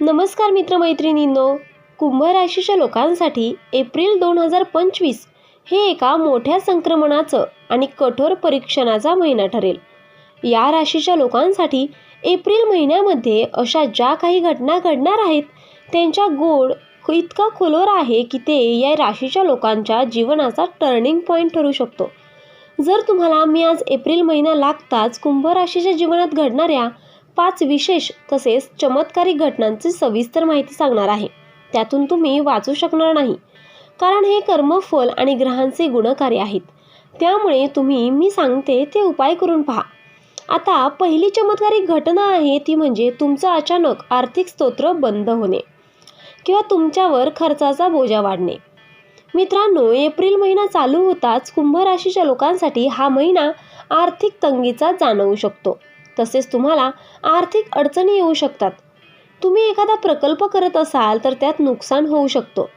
नमस्कार मित्रमैत्रिणींनो. कुंभ राशीच्या लोकांसाठी एप्रिल दोन हजार पंचवीस हे एका मोठ्या संक्रमणाचं आणि कठोर परीक्षणाचा महिना ठरेल. या राशीच्या लोकांसाठी एप्रिल महिन्यामध्ये अशा ज्या काही घटना घडणार आहेत त्यांच्या गोड इतका खोलवर आहे की ते या राशीच्या लोकांच्या जीवनाचा टर्निंग पॉईंट ठरू शकतो. जर तुम्हाला मी आज एप्रिल महिना लागताच कुंभ राशीच्या जीवनात घडणाऱ्या पाच विशेष तसेच चमत्कारिक घटनांची सविस्तर माहिती सांगणार आहे. त्यातून तुम्ही वाचू शकणार नाही. कारण हे कर्मफल आणि ग्रहांचे गुणकार्य आहेत. त्यामुळे तुम्ही मी सांगते ते उपाय करून पहा. आता पहिली चमत्कारिक घटना आहे ती म्हणजे तुमचं अचानक आर्थिक स्तोत्र बंद होणे किंवा तुमच्यावर खर्चाचा बोजा वाढणे. मित्रांनो एप्रिल महिना चालू होताच कुंभ राशीच्या लोकांसाठी हा महिना आर्थिक तंगीचा जाणवू शकतो. तसेच तुम्हाला आर्थिक अडचणी येऊ शकतात. तुम्ही एखादा प्रकल्प करत असाल तर त्यात नुकसान होऊ शकतो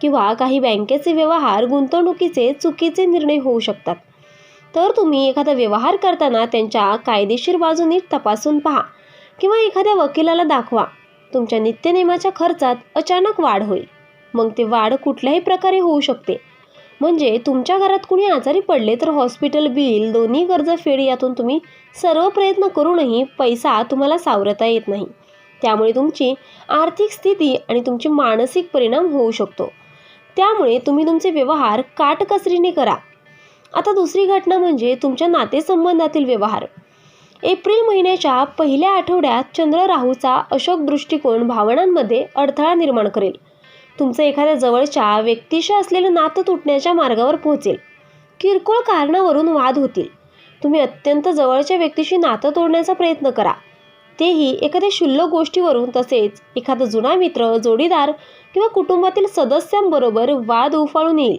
किंवा काही बँकेचे व्यवहार गुंतवणुकीचे चुकीचे निर्णय होऊ शकतात. तर तुम्ही एखादा व्यवहार करताना त्यांच्या कायदेशीर बाजूनी तपासून पहा किंवा एखाद्या वकिलाला दाखवा. तुमच्या नित्यनेमाच्या खर्चात अचानक वाढ होईल. मग ते वाढ कुठल्याही प्रकारे होऊ शकते. म्हणजे तुमच्या घरात कुणी आजारी पडले तर हॉस्पिटल बिल दोन्ही कर्ज फेड यातून तुम्ही सर्व प्रयत्न करूनही पैसा तुम्हाला सावरता येत नाही. त्यामुळे तुमची आर्थिक स्थिती आणि तुमची मानसिक परिणाम होऊ शकतो. त्यामुळे तुम्ही तुमचे व्यवहार काटकसरीने करा. आता दुसरी घटना म्हणजे तुमच्या नातेसंबंधातील व्यवहार. एप्रिल महिन्याच्या पहिल्या आठवड्यात चंद्र राहूचा अशोक दृष्टिकोन भावनांमध्ये अडथळा निर्माण करेल. तुमचं एखाद्या जवळच्या व्यक्तीशी असलेलं नातं तुटण्याच्या मार्गावर पोहोचेल. किरकोळ कारणावरून वाद होतील. तुम्ही अत्यंत जवळच्या व्यक्तीशी नातं तोडण्याचा प्रयत्न करा. तेही एखाद्या क्षुल्लक गोष्टीवरून तसेच एखादा जुना मित्र जोडीदार किंवा कुटुंबातील सदस्यांबरोबर वाद उफाळून येईल.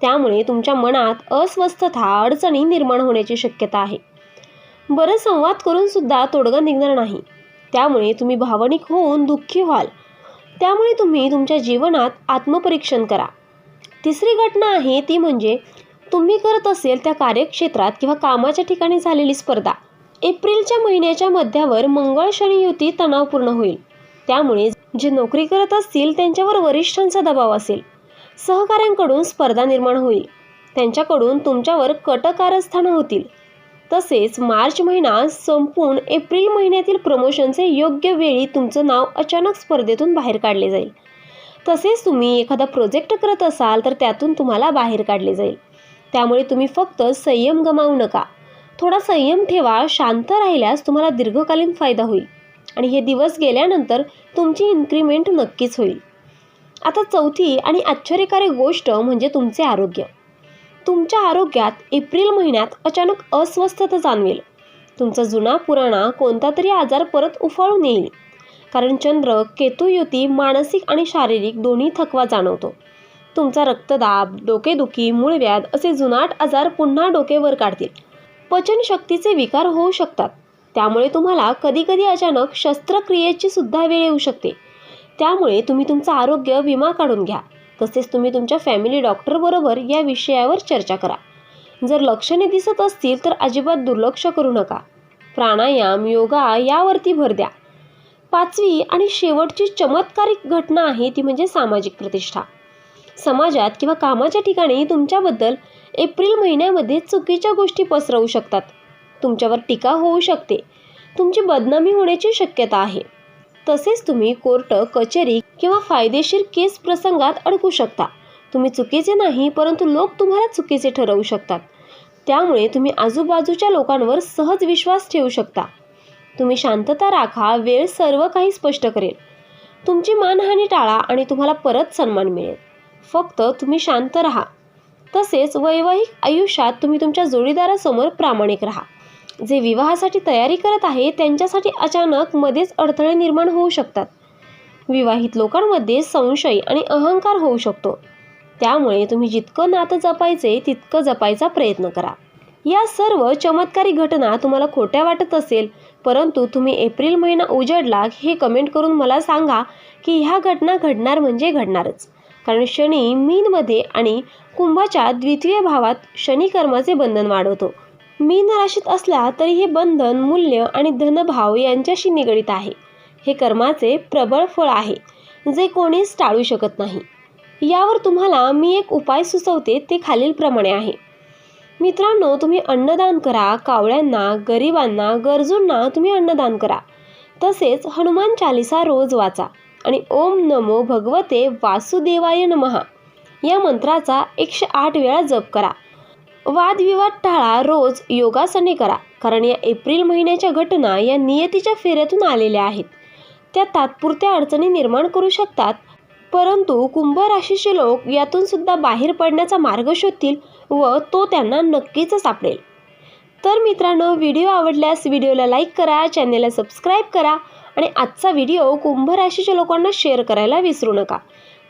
त्यामुळे तुमच्या मनात अस्वस्थता अडचणी निर्माण होण्याची शक्यता आहे. बरं संवाद करून सुद्धा तोडगा निघणार नाही. त्यामुळे तुम्ही भावनिक होऊन दुःखी व्हाल. त्यामुळे तुम्ही तुमच्या जीवनात आत्मपरीक्षण करा. तिसरी घटना आहे ती म्हणजे तुम्ही करत असेल त्या कार्यक्षेत्रात किंवा कामाच्या ठिकाणी झालेली स्पर्धा. एप्रिलच्या महिन्याच्या मध्यावर मंगळ शनी युती तणावपूर्ण होईल. त्यामुळे जे नोकरी करत असतील त्यांच्यावर वरिष्ठांचा दबाव असेल. सहकाऱ्यांकडून स्पर्धा निर्माण होईल. त्यांच्याकडून तुमच्यावर कटकारस्थानं होतील. तसेच मार्च महिना संपून एप्रिल महिन्यातील प्रमोशनचे योग्य वेळी तुमचं नाव अचानक स्पर्धेतून बाहेर काढले जाईल. तसेच तुम्ही एखादा प्रोजेक्ट करत असाल तर त्यातून तुम्हाला बाहेर काढले जाईल. त्यामुळे तुम्ही फक्त संयम गमावू नका. थोडा संयम ठेवा शांत राहिल्यास तुम्हाला दीर्घकालीन फायदा होईल. आणि हे दिवस गेल्यानंतर तुमची इन्क्रीमेंट नक्कीच होईल. आता चौथी आणि आश्चर्यकारक गोष्ट म्हणजे तुमचे आरोग्य. तुमच्या आरोग्यात एप्रिल महिन्यात अचानक अस्वस्थता जाणवेल. तुमचा जुना पुराणा कोणता तरी आजार परत उफाळून येईल. कारण चंद्र केतू युती मानसिक आणि शारीरिक दोन्ही थकवा जाणवतो. तुमचा रक्तदाब डोकेदुखी मूळव्याध असे जुनाट आजार पुन्हा डोकेवर काढतील. पचनशक्तीचे विकार होऊ शकतात. त्यामुळे तुम्हाला कधीकधी अचानक शस्त्रक्रियेची सुद्धा वेळ येऊ शकते. त्यामुळे तुम्ही तुमचा आरोग्य विमा काढून घ्या. तसेच तुम्ही तुमच्या फॅमिली डॉक्टरबरोबर या विषयावर चर्चा करा. जर लक्षणे दिसत असतील तर अजिबात दुर्लक्ष करू नका. प्राणायाम योगा यावरती भर द्या. पाचवी आणि शेवटची चमत्कारिक घटना आहे ती म्हणजे सामाजिक प्रतिष्ठा. समाजात किंवा कामाच्या ठिकाणी तुमच्याबद्दल एप्रिल महिन्यामध्ये चुकीच्या गोष्टी पसरवू शकतात. तुमच्यावर टीका होऊ शकते. तुमची बदनामी होण्याची शक्यता आहे. तसेच तुम्ही कोर्ट कचेरी किंवा फायदेशीर केस प्रसंगात अडकू शकता. तुम्ही चुकीचे नाही परंतु लोक तुम्हाला चुकीचे ठरवू शकतात. त्यामुळे तुम्ही आजूबाजूच्या लोकांवर सहज विश्वास ठेवू शकता. तुम्ही शांतता राखा वेळ सर्व काही स्पष्ट करेल. तुमची मानहानी टाळा आणि तुम्हाला परत सन्मान मिळेल. फक्त तुम्ही शांत राहा. तसेच वैवाहिक आयुष्यात तुम्ही तुमच्या जोडीदारासमोर प्रामाणिक राहा. जे विवाहासाठी तयारी करत आहे त्यांच्यासाठी अचानक मध्येच अडथळे निर्माण होऊ शकतात. विवाहित लोकांमध्ये संशय आणि अहंकार होऊ शकतो. त्यामुळे तुम्ही जितकं नातं जपायचे तितकं जपायचा प्रयत्न करा. या सर्व चमत्कारी घटना तुम्हाला खोट्या वाटत असेल परंतु तुम्ही एप्रिल महिना उजडला हे कमेंट करून मला सांगा की ह्या घटना घडणार म्हणजे घडणारच. कारण शनी मीनमध्ये आणि कुंभाच्या द्वितीय भावात शनी कर्माचे बंधन वाढवतो. मीन राशीत असला तरी हे बंधन मूल्य आणि धनभाव यांच्याशी निगडीत आहे. हे कर्माचे प्रबळ फळ आहे जे कोणीच टाळू शकत नाही. यावर तुम्हाला मी एक उपाय सुचवते ते खालीलप्रमाणे आहे. मित्रांनो तुम्ही अन्नदान करा कावळ्यांना गरिबांना गरजूंना तुम्ही अन्नदान करा. तसेच हनुमान चालिसा रोज वाचा आणि ओम नमो भगवते वासुदेवाय नमहा या मंत्राचा एकशे आठ वेळा जप करा. वादविवाद टाळा रोज योगासने करा. कारण या एप्रिल महिन्याच्या घटना या नियतीच्या फेऱ्यातून आलेल्या आहेत. त्या तात्पुरत्या अडचणी निर्माण करू शकतात. परंतु कुंभ राशीचे लोक यातून सुद्धा बाहेर पडण्याचा मार्ग शोधतील व तो त्यांना नक्कीच सापडेल. तर मित्रांनो व्हिडिओ आवडल्यास व्हिडिओला लाईक करा चॅनेलला सबस्क्राईब करा आणि आजचा व्हिडिओ कुंभ राशीच्या लोकांना शेअर करायला विसरू नका.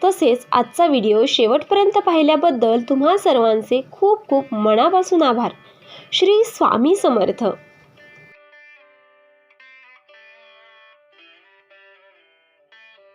तसेच आजचा व्हिडिओ शेवटपर्यंत पाहिल्याबद्दल तुम्हा सर्वांचे खूप खूप मनापासून आभार. श्री स्वामी समर्थ.